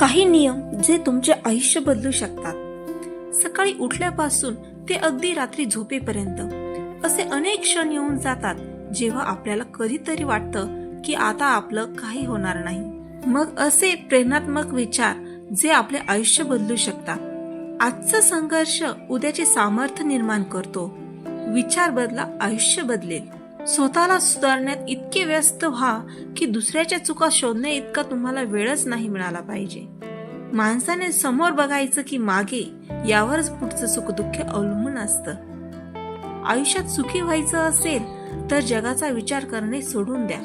काही नियम जे तुमचे आयुष्य बदलू शकतात. सकाळी उठल्यापासून ते अगदी रात्री झोपेपर्यंत. असे अनेक क्षण येऊन जातात जेव्हा आपल्याला कधीतरी वाटतं की आता आपलं काही होणार नाही. मग असे प्रेरणात्मक विचार जे आपले आयुष्य बदलू शकतात. आजचा संघर्ष उद्याचे सामर्थ्य निर्माण करतो. विचार बदला आयुष्य बदलेल. स्वतःला सुधारण्यात इतके व्यस्त व्हा की दुसऱ्याच्या चुका शोधण्या इतका तुम्हाला वेळच नाही मिळाला पाहिजे. माणसाने समोर बघायचं की मागे यावरच पुढचं सुखदुःख अवलंबून असतं. आयुष्यात सुखी व्हायचं असेल तर जगाचा विचार करणे सोडून द्या.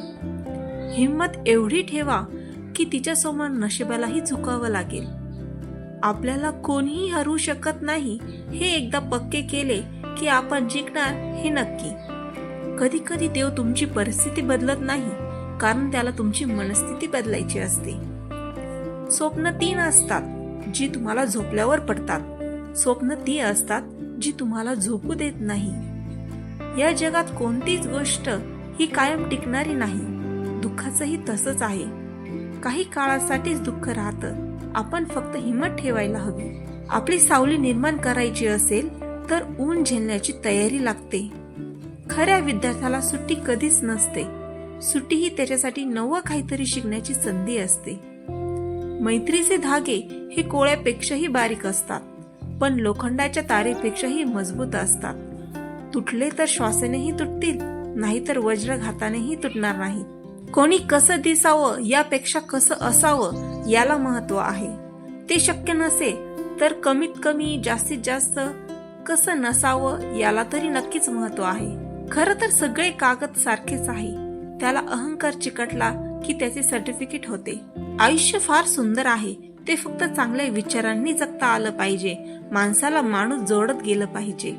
हिंमत एवढी ठेवा की तिच्या समोर नशिबालाही झुकावं लागेल. आपल्याला कोणीही हरवू शकत नाही हे एकदा पक्के केले की आपण जिंकणार हे नक्की. कधी कधी देव तुमची परिस्थिती बदलत नाही कारण त्याला तुमची मनस्थिती बदलायची असते. स्वप्न तीन असतात जी तुम्हाला झोपल्यावर पडतात. स्वप्न ती असतात जी तुम्हाला झोपू देत नाही. या जगात कोणतीच गोष्ट ही कायम टिकणारी नाही दुःखाचंही तसंच आहे. काही काळासाठीच दुःख राहतं आपण फक्त हिंमत ठेवायला हवी. आपली सावली निर्माण करायची असेल तर ऊन झेलण्याची तयारी लागते. खऱ्या विद्यार्थ्याला सुट्टी कधीच नसते. सुट्टी ही त्याच्यासाठी नवं काहीतरी शिकण्याची संधी असते. मैत्रीचे धागे हे कोळ्यापेक्षाही बारीक असतात पण लोखंडाच्या तारेपेक्षाही मजबूत असतात. तुटले तर श्वासानेही तुटतील नाहीतर वज्रघातानेही तुटणार नाही. कोणी कसं दिसावं यापेक्षा कसं असावं याला महत्त्व आहे. ते शक्य नसेल तर कमीत कमी जास्तीत जास्त कसं नसावं याला तरी नक्कीच महत्त्व आहे. खरं तर सगळे कागद सारखेच आहे. त्याला अहंकार चिकटला की त्याचे सर्टिफिकेट होते. आयुष्य फार सुंदर आहे. ते फक्त चांगल्या विचारांनी जगता आलं पाहिजे. माणसाला माणूस जोडत गेलं पाहिजे.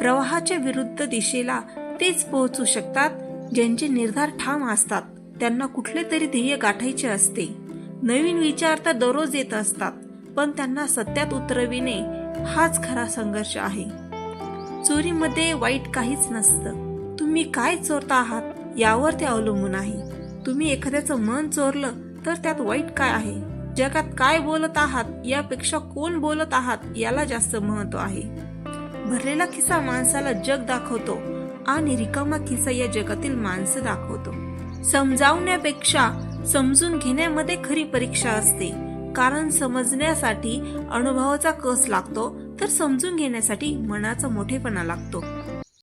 प्रवाहाच्या विरुद्ध दिशेला तेच पोहोचू शकतात ज्यांचे निर्धार ठाम असतात. त्यांना कुठले तरी ध्येय गाठायचे असते. नवीन विचार तर दररोज येत असतात पण त्यांना सत्यात उतरविणे हाच खरा संघर्ष आहे. चोरीमध्ये वाईट काहीच नसतं. तुम्ही काय चोरता आहात यावर ते अवलंबून आहे. तुम्ही एखाद्याचं मन चोरलं तर त्यात वाईट काय आहे? जगात काय बोलत आहात यापेक्षा कोण बोलत आहात याला जास्त महत्त्व आहे. भरलेला खिसा माणसाला जग दाखवतो आणि रिकामा खिसा या जगातील माणसं दाखवतो. समजावण्यापेक्षा समजून घेण्यामध्ये खरी परीक्षा असते. कारण समजण्यासाठी अनुभवाचा कस लागतो तर समजून घेण्यासाठी मनाचा मोठेपणा लागतो.